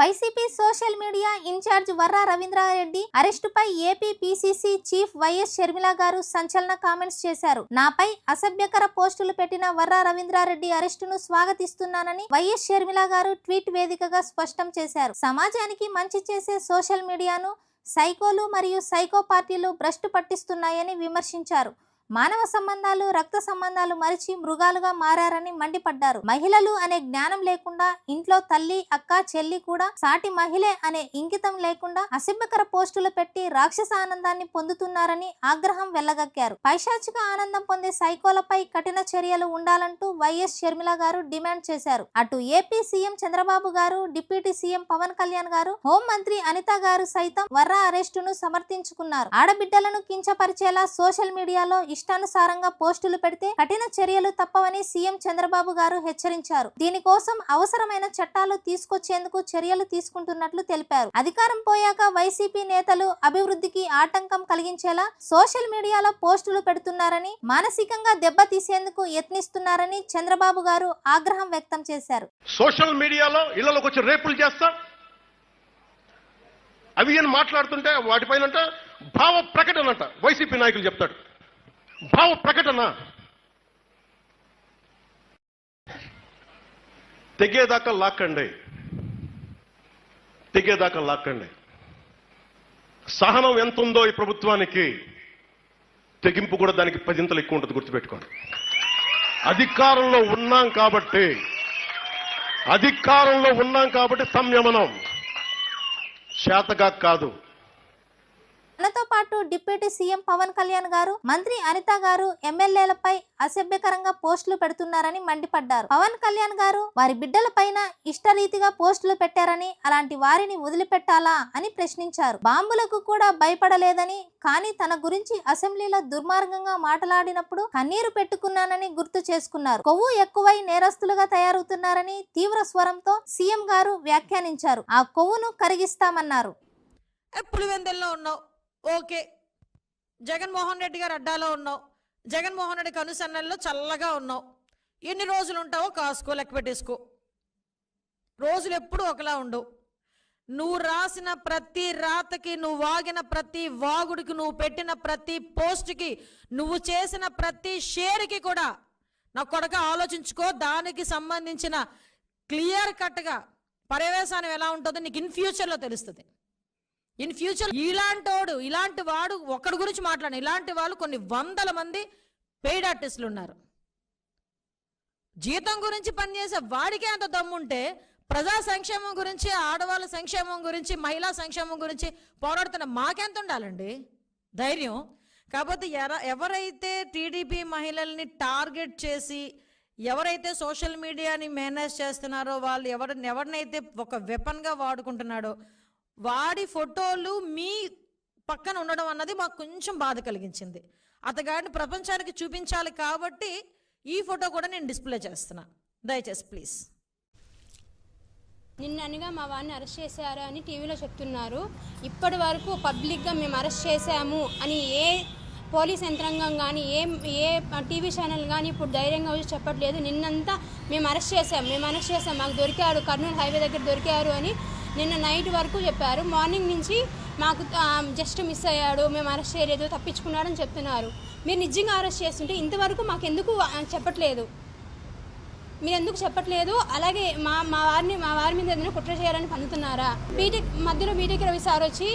YCP social media incharge Varra Ravindra Reddy అరెస్టుపై AP PCC chief YS Sharmila garu సంచలన comments చేశారు. నాపై అసభ్యకర పోస్టులు పెట్టిన వర్రా రవీంద్రారెడ్డి అరెస్టును స్వాగతిస్తున్నానని వైఎస్ షర్మిల గారు ట్వీట్ వేదికగా స్పష్టం చేశారు. సమాజానికి మంచి చేసే సోషల్ మీడియాను సైకోలు మరియు సైకో పార్టీలు భ్రష్టు పట్టిస్తున్నాయని విమర్శించారు. మానవ సంబంధాలు రక్త సంబంధాలు మరిచి మృగాలుగా మారారని మండిపడ్డారు. మహిళలు అనే జ్ఞానం లేకుండా ఇంట్లో తల్లి అక్క చెల్లి కూడా సాటి మహిళే అనే ఇంకితం లేకుండా అసభ్యకర పోస్టులు పెట్టి రాక్షస ఆనందాన్ని పొందుతున్నారని ఆగ్రహం వెళ్ళగక్కారు పైశాచిక ఆనందం పొందే సైకోలపై కఠిన చర్యలు ఉండాలంటూ వైఎస్ షర్మిల గారు డిమాండ్ చేశారు. అటు ఏపీ సీఎం చంద్రబాబు గారు డిప్యూటీ సీఎం పవన్ కళ్యాణ్ గారు హోంమంత్రి అనిత గారు సైతం వర్ర అరెస్టును సమర్థించుకున్నారు. ఆడబిడ్డలను కించపరిచేలా సోషల్ మీడియాలో ఇష్టానుసారంగా పోస్టులు పెడితే కఠిన చర్యలు తప్పవని సీఎం చంద్రబాబు గారు హెచ్చరించారు. దీనికోసం అవసరమైన చట్టాలు తీసుకొచ్చేందుకు చర్యలు తీసుకుంటున్నట్లు తెలిపారు. అధికారం పోయాక వైసీపీ నేతలు అభివృద్ధికి ఆటంకం కలిగించేలా సోషల్ మీడియాలో పోస్టులు పెడుతున్నారని మానసికంగా దెబ్బతీసేందుకు యత్నిస్తున్నారని చంద్రబాబు గారు ఆగ్రహం వ్యక్తం చేశారు. సోషల్ మీడియాలో ఇళ్ళలోకి వచ్చి రేపులు చేస్తా అవి అని మాట్లాడుతుంటే వాటిపైన భావ ప్రకటన అంట వైసీపీ నాయకులు చెప్తాడు భావ ప్రకటన. తెగేదాకా లాక్కండి. తెగేదాకా లాక్కండి. సహనం ఎంత ఉందో ఈ ప్రభుత్వానికి తెగింపు కూడా దానికి పదింతలు ఎక్కువ ఉంటుంది గుర్తుపెట్టుకోండి. అధికారంలో ఉన్నాం కాబట్టి అధికారంలో ఉన్నాం కాబట్టి సంయమనం. చేతగా కాదు. పాటు డిప్యూటీ సీఎం పవన్ కళ్యాణ్ గారు మంత్రి అనిత గారు ఎమ్మెల్యేలపై అసభ్యకరంగా పోస్టులు పెడుతున్నారని మండిపడ్డారు. పవన్ కళ్యాణ్ గారు వారి బిడ్డల పైన ఇష్టరీతిగా పోస్టులు పెట్టారని అలాంటి వారిని వదిలిపెట్టాలా అని ప్రశ్నించారు. బాంబులకు కూడా భయపడలేదని కానీ తన గురించి అసెంబ్లీలో దుర్మార్గంగా మాట్లాడినప్పుడు కన్నీరు పెట్టుకున్నానని గుర్తు చేసుకున్నారు. కొవ్వు ఎక్కువై నేరస్తులుగా తయారవుతున్నారని తీవ్ర స్వరంతో సీఎం గారు వ్యాఖ్యానించారు. ఆ కొవ్వును కరిగిస్తామన్నారు. ఎప్పుడు వెందెల్లో ఉన్నావు? ఓకే. జగన్మోహన్ రెడ్డి గారు అడ్డాలో ఉన్నావు. జగన్మోహన్ రెడ్డి కనుసన్నల్లో చల్లగా ఉన్నావు. ఎన్ని రోజులు ఉంటావో కాసుకో లెక్క పెట్టేసుకో. రోజులు ఎప్పుడు ఒకలా ఉండవు. నువ్వు రాసిన ప్రతి రాతకి నువ్వు వాగిన ప్రతి వాగుడికి నువ్వు పెట్టిన ప్రతి పోస్ట్కి నువ్వు చేసిన ప్రతి షేర్కి కూడా నా కొడక ఆలోచించుకో. దానికి సంబంధించిన క్లియర్ కట్గా పర్యవేశానం ఎలా ఉంటుందో నీకు ఇన్ ఫ్యూచర్లో తెలుస్తుంది. ఇన్ ఫ్యూచర్ ఇలాంటోడు ఇలాంటి వాడు ఒక్కడి గురించి మాట్లాడిన. ఇలాంటి వాళ్ళు కొన్ని వందల మంది పెయిడ్ ఆర్టిస్టులు ఉన్నారు. జీతం గురించి పనిచేసే వాడికే అంత దమ్ముంటే ప్రజా సంక్షేమం గురించి ఆడవాళ్ళ సంక్షేమం గురించి మహిళా సంక్షేమం గురించి పోరాడుతున్న మాకెంత ఉండాలండి? ధైర్యం. కాకపోతే ఎర ఎవరైతే టీడీపీ మహిళల్ని టార్గెట్ చేసి ఎవరైతే సోషల్ మీడియాని మేనేజ్ చేస్తున్నారో వాళ్ళు ఎవరిని ఎవరినైతే ఒక వెపన్గా వాడుకుంటున్నాడో వాడి ఫోటోలు మీ పక్కన ఉండడం అన్నది మాకు కొంచెం బాధ కలిగించింది. అతగాడిని ప్రపంచానికి చూపించాలి కాబట్టి ఈ ఫోటో కూడా నేను డిస్ప్లే చేస్తున్నా. దయచేసి ప్లీజ్. నిన్ననగా మా వాడిని అరెస్ట్ చేశారు అని టీవీలో చెప్తున్నారు. ఇప్పటి వరకు పబ్లిక్గా మేము అరెస్ట్ చేశాము అని ఏ పోలీస్ యంత్రాంగం కానీ ఏ ఏ టీవీ ఛానల్ కానీ ఇప్పుడు ధైర్యంగా వచ్చి చెప్పట్లేదు. నిన్నంతా మేము అరెస్ట్ చేసాం మేము అరెస్ట్ చేసాం మాకు దొరికారు కర్నూలు హైవే దగ్గర దొరికారు అని నిన్న నైట్ వరకు చెప్పారు. మార్నింగ్ నుంచి మాకు జస్ట్ మిస్ అయ్యాడు మేము అరెస్ట్ చేయలేదు తప్పించుకున్నాడని చెప్తున్నారు. మీరు నిజంగా అరెస్ట్ చేస్తుంటే ఇంతవరకు మాకు ఎందుకు చెప్పట్లేదు? మీరు ఎందుకు చెప్పట్లేదు? అలాగే మా మా వారిని మా వారి మీద ఏదైనా కుట్ర చేయాలని పనుతున్నారా బీటెక్ మధ్యలో బీటెక్ రవి సార్ వచ్చి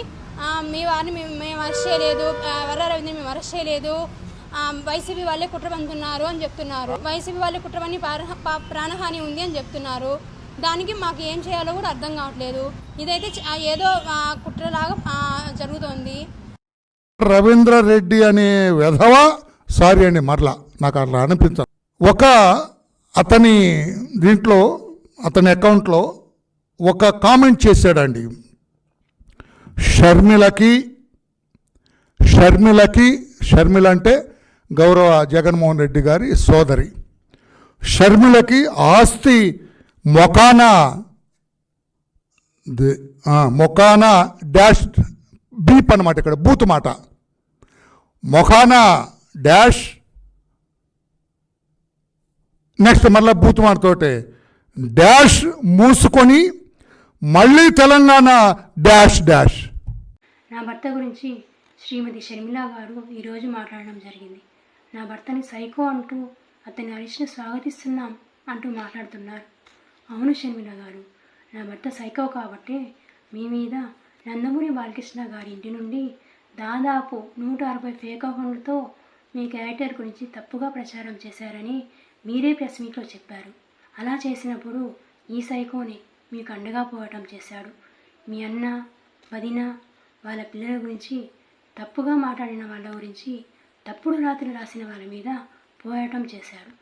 మీ వారిని మేము మేము అరెస్ట్ చేయలేదు ఆ, వర్ర రవిని మేము అరెస్ట్ చేయలేదు వైసీపీ వాళ్ళే కుట్ర పంతున్నారు అని చెప్తున్నారు. వైసీపీ వాళ్ళే కుట్ర పని ప్రాణ- పా- ప్రాణహాని ఉంది అని చెప్తున్నారు. దానికి మాకు ఏం చేయాలో కూడా అర్థం కావట్లేదు. ఇదైతే ఏదో కుట్రలాగా ఆ, జరుగుతోంది. రవీంద్ర రెడ్డి అనే వెధవ సారీ అండి మరలా నాకు అట్లా అనిపించదు. ఒక అతని దీంట్లో అతని అకౌంట్లో ఒక కామెంట్ చేశాడండి. షర్మిలకి షర్మిలకి షర్మిల అంటే గౌరవ జగన్మోహన్ రెడ్డి గారి సోదరి. షర్మిలకి ఆస్తి మొకాన ది- ఆ, మొకాన డాష్ బీప్ అనమాట ఇక్కడ బూత్ మాట. మొఖాన డాష్ నెక్స్ట్ మళ్ళీ బూత్ మాటతోటే డాష్ మూసుకొని మళ్ళీ తెలంగాణ డాష్ డాష్. నా భర్త గురించి శ్రీమతి షర్మిల గారు ఈరోజు మాట్లాడడం జరిగింది. నా భర్తని సైకో అంటూ అతని అరెస్ట్ని స్వాగతిస్తున్నాం అంటూ మాట్లాడుతున్నారు. అవును షర్మిల గారు. నా భర్త సైకో కాబట్టే మీ మీద నందమూరి బాలకృష్ణ గారి ఇంటి నుండి దాదాపు నూట అరవై ఫేక్ అకౌంట్లతో మీ క్యారెక్టర్ గురించి తప్పుగా ప్రచారం చేశారని మీరే ప్రెస్ మీట్లో చెప్పారు. అలా చేసినప్పుడు ఈ సైకోని మీకు అండగా పోవటం చేశాడు. మీ అన్న వదిన వాళ్ళ పిల్లల గురించి తప్పుగా మాట్లాడిన వాళ్ళ గురించి తప్పుడు రాత్రి రాసిన వాళ్ళ మీద పోరాటం చేశారు.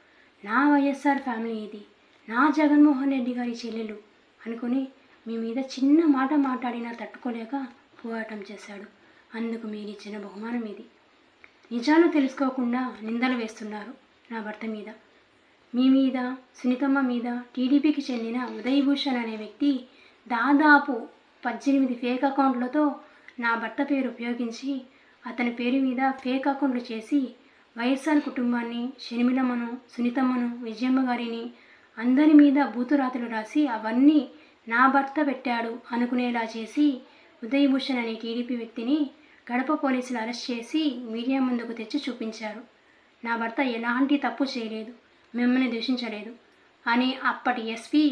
నా వైఎస్ఆర్ ఫ్యామిలీ ఇది. నా జగన్మోహన్ రెడ్డి గారి చెల్లెలు అనుకుని మీ మీద చిన్న మాట మాట్లాడినా తట్టుకోలేక పోరాటం చేశాడు. అందుకు మీరు ఇచ్చిన బహుమానం ఇది. నిజాలు తెలుసుకోకుండా నిందలు వేస్తున్నారు నా భర్త మీద. మీ మీద సునీతమ్మ మీద టీడీపీకి చెందిన ఉదయభూషణ్ అనే వ్యక్తి దాదాపు పద్దెనిమిది ఫేక్ అకౌంట్లతో నా భర్త పేరు ఉపయోగించి అతని పేరు మీద ఫేక్ అకౌంట్లు చేసి వైఎస్ఆర్ కుటుంబాన్ని షర్మిలమ్మను సునీతమ్మను విజయమ్మ గారిని అందరి మీద బూతురాతలు రాసి అవన్నీ నా భర్త పెట్టాడు అనుకునేలా చేసి ఉదయభూషణ్ అనే టీడీపీ వ్యక్తిని గడప పోలీసులు అరెస్ట్ చేసి మీడియా ముందుకు తెచ్చి చూపించారు. నా భర్త ఎలాంటి తప్పు చేయలేదు మిమ్మల్ని దూషించలేదు అని అప్పటి ఎస్పీ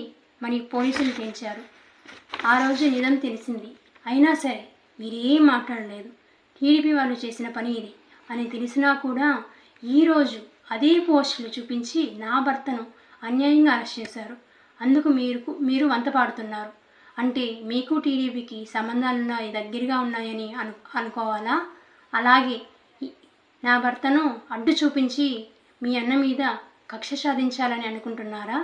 మరి పోలీసులు తేల్చారు. ఆ రోజు నిజం తెలిసింది. అయినా సరే మీరేం మాట్లాడలేదు. టీడీపీ వాళ్ళు చేసిన పని ఇది అని తెలిసినా కూడా ఈరోజు అదే పోస్టులు చూపించి నా భర్తను అన్యాయంగా అరెస్ట్ చేశారు. అందుకు మీరు మీరు వంతపాడుతున్నారు అంటే మీకు టీడీపీకి సంబంధాలున్నాయి దగ్గరగా ఉన్నాయని అను అనుకోవాలా? అలాగే నా భర్తను అడ్డు చూపించి మీ అన్న మీద కక్ష సాధించాలని అనుకుంటున్నారా?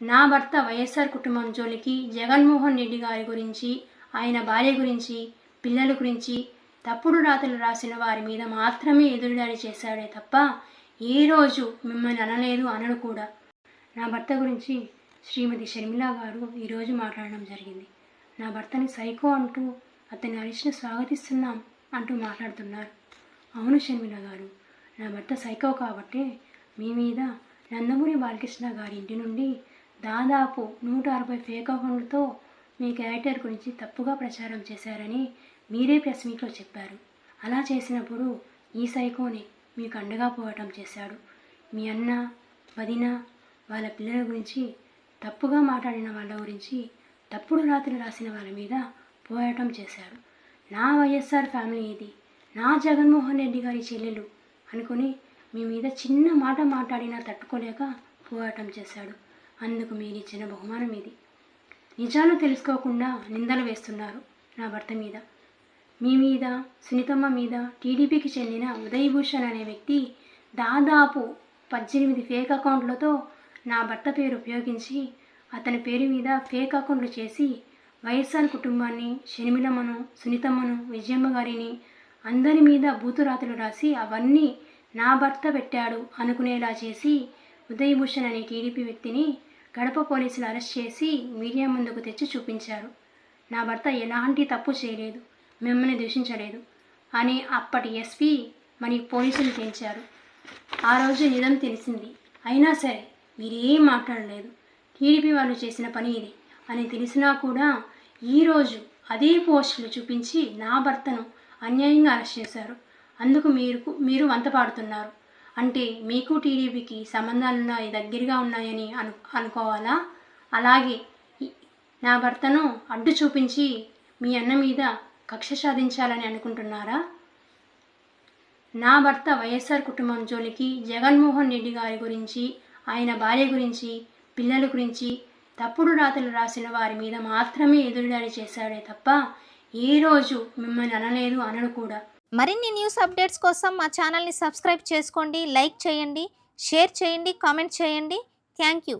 నా భర్త వైఎస్ఆర్ కుటుంబం జోలికి జగన్మోహన్ రెడ్డి గారి గురించి ఆయన భార్య గురించి పిల్లల గురించి తప్పుడు రాతలు రాసిన వారి మీద మాత్రమే ఎదురుదాడి చేశాడే తప్ప ఏ రోజు మిమ్మల్ని అనలేదు అనడు కూడా. నా భర్త గురించి శ్రీమతి షర్మిల గారు ఈరోజు మాట్లాడడం జరిగింది. నా భర్తని సైకో అంటూ అతని అరిచిన స్వాగతిస్తున్నాం అంటూ మాట్లాడుతున్నారు. అవును షర్మిల గారు నా భర్త సైకో కాబట్టి మీ మీద నందమూరి బాలకృష్ణ గారి ఇంటి నుండి దాదాపు నూట అరవై ఫేక్ అకౌంట్లతో మీ క్యారెక్టర్ గురించి తప్పుగా ప్రచారం చేశారని మీరే ప్రెస్ మీట్లో చెప్పారు. అలా చేసినప్పుడు ఈ సైకోని మీకు అండగా పోవటం చేశాడు. మీ అన్న వదిన వాళ్ళ పిల్లల గురించి తప్పుగా మాట్లాడిన వాళ్ళ గురించి తప్పుడు రాత్రులు రాసిన వాళ్ళ మీద పోరాటం చేశాడు. నా వైఎస్ఆర్ ఫ్యామిలీ ఇది. నా జగన్మోహన్ రెడ్డి గారి చెల్లెలు అనుకుని మీ మీద చిన్న మాట మాట్లాడినా తట్టుకోలేక పోరాటం చేశాడు. అందుకు మీరు ఇచ్చిన బహుమానం ఇది. నిజాలు తెలుసుకోకుండా నిందలు వేస్తున్నారు నా భర్త మీద. మీ మీద సునీతమ్మ మీద టీడీపీకి చెందిన ఉదయ్ భూషణ్ అనే వ్యక్తి దాదాపు పద్దెనిమిది ఫేక్ అకౌంట్లతో నా భర్త పేరు ఉపయోగించి అతని పేరు మీద ఫేక్ అకౌంట్లు చేసి వైఎస్ఆర్ కుటుంబాన్ని షర్మిలమ్మను సునీతమ్మను విజయమ్మ గారిని అందరి మీద బూతురాతలు రాసి అవన్నీ నా భర్త పెట్టాడు అనుకునేలా చేసి ఉదయ్ భూషణ్ అనే టీడీపీ వ్యక్తిని గడప పోలీసులు అరెస్ట్ చేసి మీడియా ముందుకు తెచ్చి చూపించారు. నా భర్త ఎలాంటి తప్పు చేయలేదు. మిమ్మల్ని దూషించలేదు. అని అప్పటి ఎస్పీ మరి పోలీసులు తేల్చారు. ఆ రోజు నిజం తెలిసింది. అయినా సరే మీరేం మాట్లాడలేదు. టీడీపీ వాళ్ళు చేసిన పని ఇది అని తెలిసినా కూడా ఈరోజు అదే పోస్టులు చూపించి నా భర్తను అన్యాయంగా అరెస్ట్ చేశారు. అందుకు మీరు మీరు వంతపాడుతున్నారు అంటే మీకు టీడీపీకి సంబంధాలు ఉన్నాయి దగ్గరగా ఉన్నాయని అను అనుకోవాలా? అలాగే నా భర్తను అడ్డు చూపించి మీ అన్న మీద కక్ష సాధించాలని అనుకుంటున్నారా? నా భర్త వైఎస్ఆర్ కుటుంబం జోలికి జగన్మోహన్ రెడ్డి గారి గురించి ఆయన భార్య గురించి పిల్లల గురించి తప్పుడు రాతలు రాసిన వారి మీద మాత్రమే ఎదురుదాడి చేశాడే తప్ప ఏ రోజు మిమ్మల్ని అనలేదు అనడు కూడా. మరిన్ని న్యూస్ అప్డేట్స్ కోసం మా ఛానల్ని సబ్స్క్రైబ్ చేసుకోండి లైక్ చేయండి షేర్ చేయండి కామెంట్ చేయండి. Thank you.